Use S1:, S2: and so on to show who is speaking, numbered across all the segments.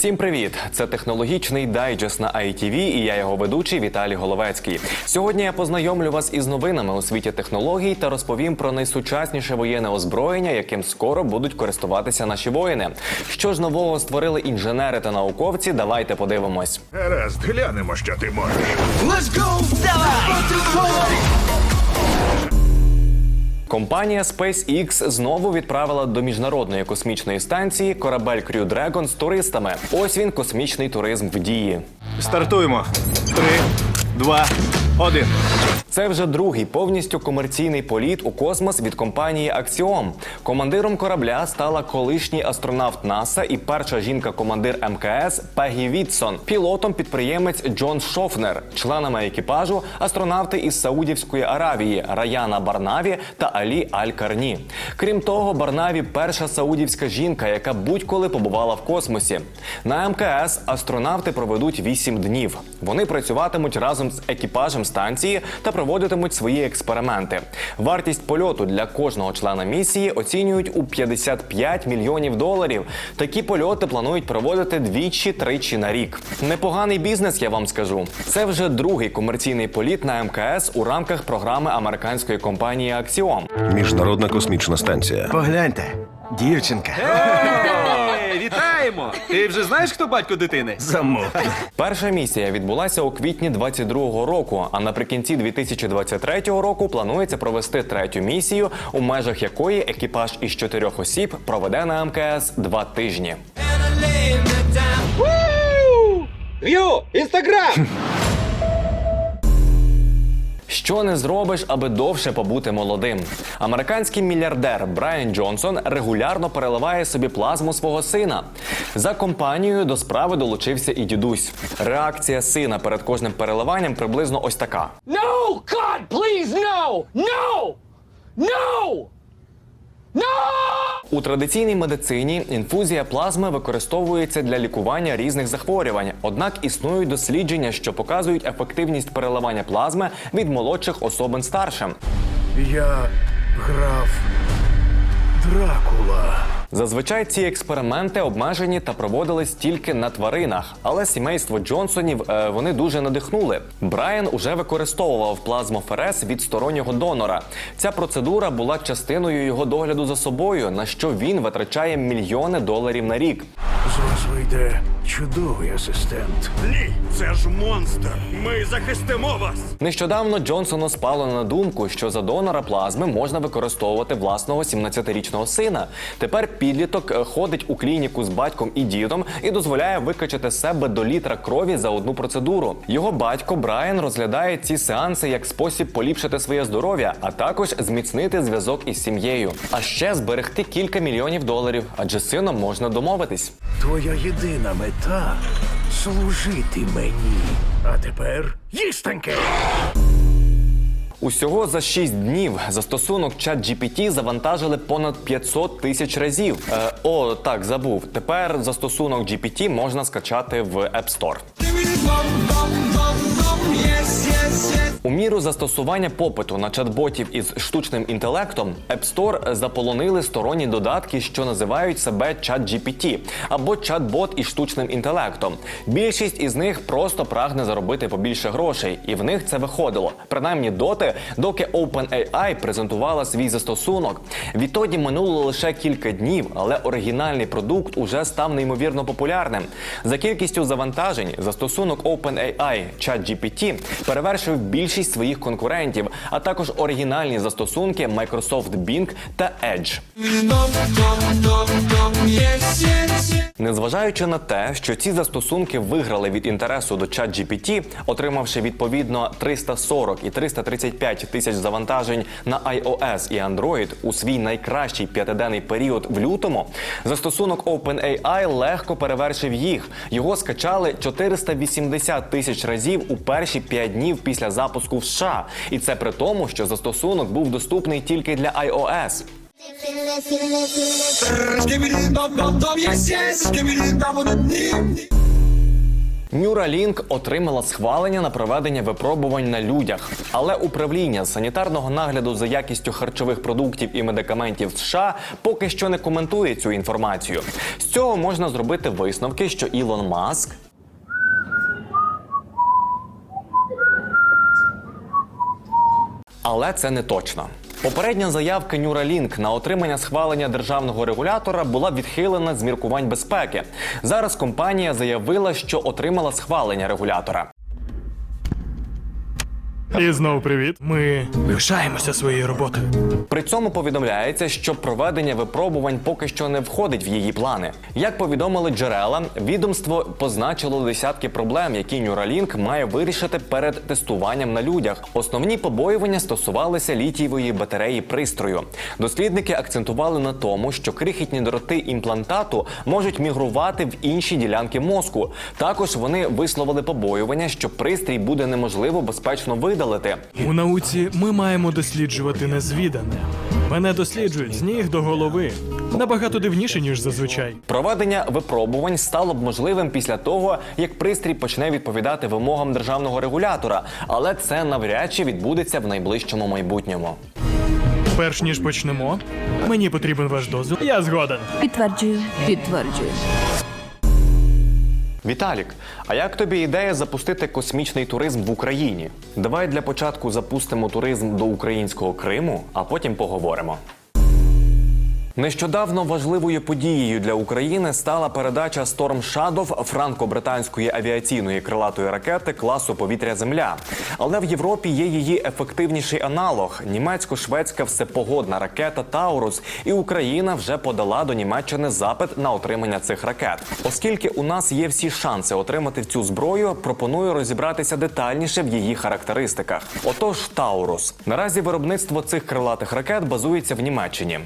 S1: Всім привіт! Це технологічний дайджест на ITV і я його ведучий Віталій Головецький. Сьогодні я познайомлю вас із новинами у світі технологій та розповім про найсучасніше воєнне озброєння, яким скоро будуть користуватися наші воїни. Що ж нового створили інженери та науковці? Давайте подивимось.
S2: Гаразд, глянемо, що ти можеш.
S3: Let's go! Давай!
S1: Компанія SpaceX знову відправила до міжнародної космічної станції корабель Crew Dragon з туристами. Ось він космічний туризм в дії.
S2: Стартуємо. Три, два, один.
S1: Це вже другий повністю комерційний політ у космос від компанії Axiom. Командиром корабля стала колишній астронавт НАСА і перша жінка-командир МКС Пегі Вітсон, пілотом підприємець Джон Шофнер, членами екіпажу астронавти із Саудівської Аравії Раяна Барнаві та Алі Аль Карні. Крім того, Барнаві перша саудівська жінка, яка будь-коли побувала в космосі. На МКС астронавти проведуть 8 днів. Вони працюватимуть разом з екіпажем станції та проводитимуть свої експерименти. Вартість польоту для кожного члена місії оцінюють у 55 мільйонів доларів. Такі польоти планують проводити двічі-тричі на рік. Непоганий бізнес, я вам скажу. Це вже другий комерційний політ на МКС у рамках програми американської компанії Axiom.
S4: Міжнародна космічна станція.
S3: Погляньте, дівчинка.
S5: Ей! Ти вже знаєш, хто батько дитини?
S3: Замовкни.
S1: Перша місія відбулася у квітні 22-го року. А наприкінці 2023 року планується провести третю місію, у межах якої екіпаж із чотирьох осіб проведе на МКС два тижні.
S5: Рю, інстаграм!
S1: Що не зробиш, аби довше побути молодим? Американський мільярдер Брайан Джонсон регулярно переливає собі плазму свого сина. За компанією до справи долучився і дідусь. Реакція сина перед кожним переливанням приблизно ось така.
S6: No! God, please, no! No! No!
S1: У традиційній медицині інфузія плазми використовується для лікування різних захворювань. Однак існують дослідження, що показують ефективність переливання плазми від молодших особин старшим.
S2: Я грав Дракула.
S1: Зазвичай ці експерименти обмежені та проводились тільки на тваринах, але сімейство Джонсонів е, вони дуже надихнули. Брайан уже використовував плазмоферез від стороннього донора. Ця процедура була частиною його догляду за собою, на що він витрачає мільйони доларів на рік.
S2: З вас вийде чудовий асистент.
S7: Ні, це ж монстр. Ми захистимо вас.
S1: Нещодавно Джонсону спало на думку, що за донора плазми можна використовувати власного 17-річного сина. Тепер підліток е, ходить у клініку з батьком і дідом і дозволяє викачати себе до літра крові за одну процедуру. Його батько Брайан розглядає ці сеанси як спосіб поліпшити своє здоров'я, а також зміцнити зв'язок із сім'єю. А ще зберегти кілька мільйонів доларів, адже сином можна домовитись.
S2: Твоя єдина мета служити мені. А тепер їстеньки.
S1: Усього за 6 днів застосунок ChatGPT завантажили понад 500 тисяч разів. Е, о, так забув. Тепер застосунок GPT можна скачати в App Store. У міру застосування попиту на чат-ботів із штучним інтелектом App Store заполонили сторонні додатки, що називають себе ChatGPT або чат-бот із штучним інтелектом. Більшість із них просто прагне заробити побільше грошей, і в них це виходило. Принаймні доти, доки OpenAI презентувала свій застосунок. Відтоді минуло лише кілька днів, але оригінальний продукт уже став неймовірно популярним. За кількістю завантажень застосунок OpenAI ChatGPT перевершив більшість своїх конкурентів, а також оригінальні застосунки Microsoft Bing та Edge. Незважаючи на те, що ці застосунки виграли від інтересу до ChatGPT, отримавши відповідно 340 і 335 тисяч завантажень на iOS і Android у свій найкращий п'ятиденний період в лютому, застосунок OpenAI легко перевершив їх. Його скачали 480 тисяч разів у перші 5 днів після запуску в США. І це при тому, що застосунок був доступний тільки для iOS. Neuralink отримала схвалення на проведення випробувань на людях, але управління санітарного нагляду за якістю харчових продуктів і медикаментів США поки що не коментує цю інформацію. З цього можна зробити висновки, що Ілон Маск Але це не точно. Попередня заявка Нюралінк на отримання схвалення державного регулятора була відхилена з міркувань безпеки. Зараз компанія заявила, що отримала схвалення регулятора.
S8: І знову привіт. Ми пишаємося своєю роботою.
S1: При цьому повідомляється, що проведення випробувань поки що не входить в її плани. Як повідомили джерела, відомство позначило десятки проблем, які Neuralink має вирішити перед тестуванням на людях. Основні побоювання стосувалися літієвої батареї пристрою. Дослідники акцентували на тому, що крихітні дроти імплантату можуть мігрувати в інші ділянки мозку. Також вони висловили побоювання, що пристрій буде неможливо безпечно видалити.
S8: У науці ми маємо досліджувати незвідане. Мене досліджують з ніг до голови. Набагато дивніше, ніж зазвичай.
S1: Проведення випробувань стало б можливим після того, як пристрій почне відповідати вимогам державного регулятора, але це навряд чи відбудеться в найближчому майбутньому.
S8: Перш ніж почнемо, мені потрібен ваш дозвіл. Я згоден.
S9: Підтверджую, підтверджую.
S1: Віталік, а як тобі ідея запустити космічний туризм в Україні? Давай для початку запустимо туризм до українського Криму, а потім поговоримо. Нещодавно важливою подією для України стала передача Storm Shadow франко-британської авіаційної крилатої ракети класу повітря-Земля. Але в Європі є її ефективніший аналог німецько-шведська всепогодна ракета Таурус, і Україна вже подала до Німеччини запит на отримання цих ракет. Оскільки у нас є всі шанси отримати цю зброю, пропоную розібратися детальніше в її характеристиках. Отож, Таурус наразі виробництво цих крилатих ракет базується в Німеччині.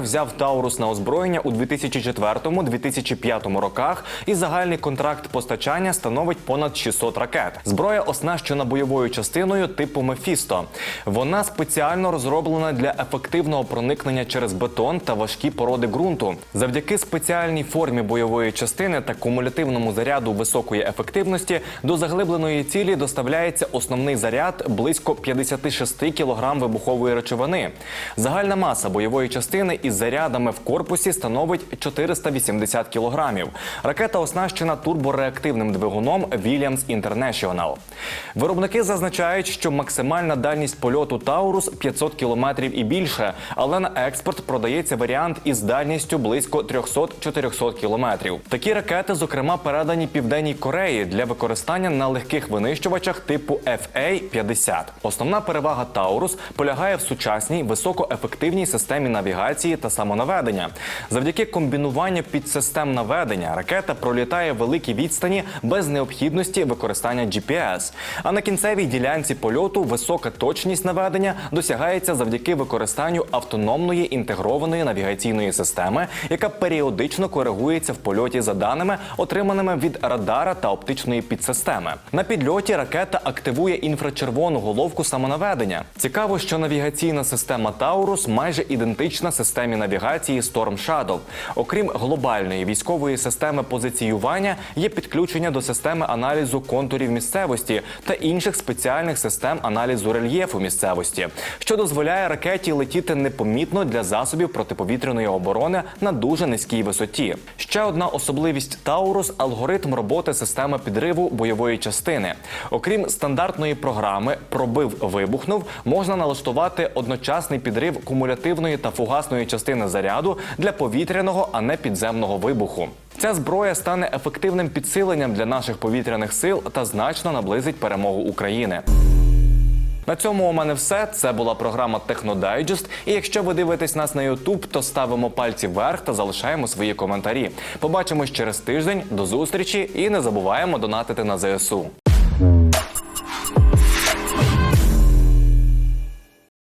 S1: Взяв Таурус на озброєння у 2004-2005 роках, і загальний контракт постачання становить понад 600 ракет. Зброя оснащена бойовою частиною типу Мефісто. Вона спеціально розроблена для ефективного проникнення через бетон та важкі породи ґрунту. Завдяки спеціальній формі бойової частини та кумулятивному заряду високої ефективності до заглибленої цілі доставляється основний заряд близько 56 кг вибухової речовини. Загальна маса бойової частини із зарядами в корпусі становить 480 кг. Ракета оснащена турбореактивним двигуном Williams International. Виробники зазначають, що максимальна дальність польоту Таурус 500 км і більше, але на експорт продається варіант із дальністю близько 300-400 км. Такі ракети, зокрема, передані Південній Кореї для використання на легких винищувачах типу FA-50. Основна перевага Таурус полягає в сучасній високоефективній системі навігації та самонаведення. Завдяки комбінуванню підсистем наведення ракета пролітає великі відстані без необхідності використання GPS. А на кінцевій ділянці польоту висока точність наведення досягається завдяки використанню автономної інтегрованої навігаційної системи, яка періодично коригується в польоті за даними, отриманими від радара та оптичної підсистеми. На підльоті ракета активує інфрачервону головку самонаведення. Цікаво, що навігаційна система Таурус майже ідентична системі навігації Storm Shadow. Окрім глобальної військової системи позиціювання, є підключення до системи аналізу контурів місцевості та інших спеціальних систем аналізу рельєфу місцевості, що дозволяє ракеті летіти непомітно для засобів протиповітряної оборони на дуже низькій висоті. Ще одна особливість Таурус алгоритм роботи системи підриву бойової частини. Окрім стандартної програми Пробив вибухнув, можна налаштувати одночасний підрив кумулятивної та фугасної частини заряду для повітряного, а не підземного вибуху. Ця зброя стане ефективним підсиленням для наших повітряних сил та значно наблизить перемогу України. На цьому у мене все. Це була програма Технодайджест. І якщо ви дивитесь нас на Ютуб, то ставимо пальці вверх та залишаємо свої коментарі. Побачимось через тиждень. До зустрічі і не забуваємо донатити на ЗСУ.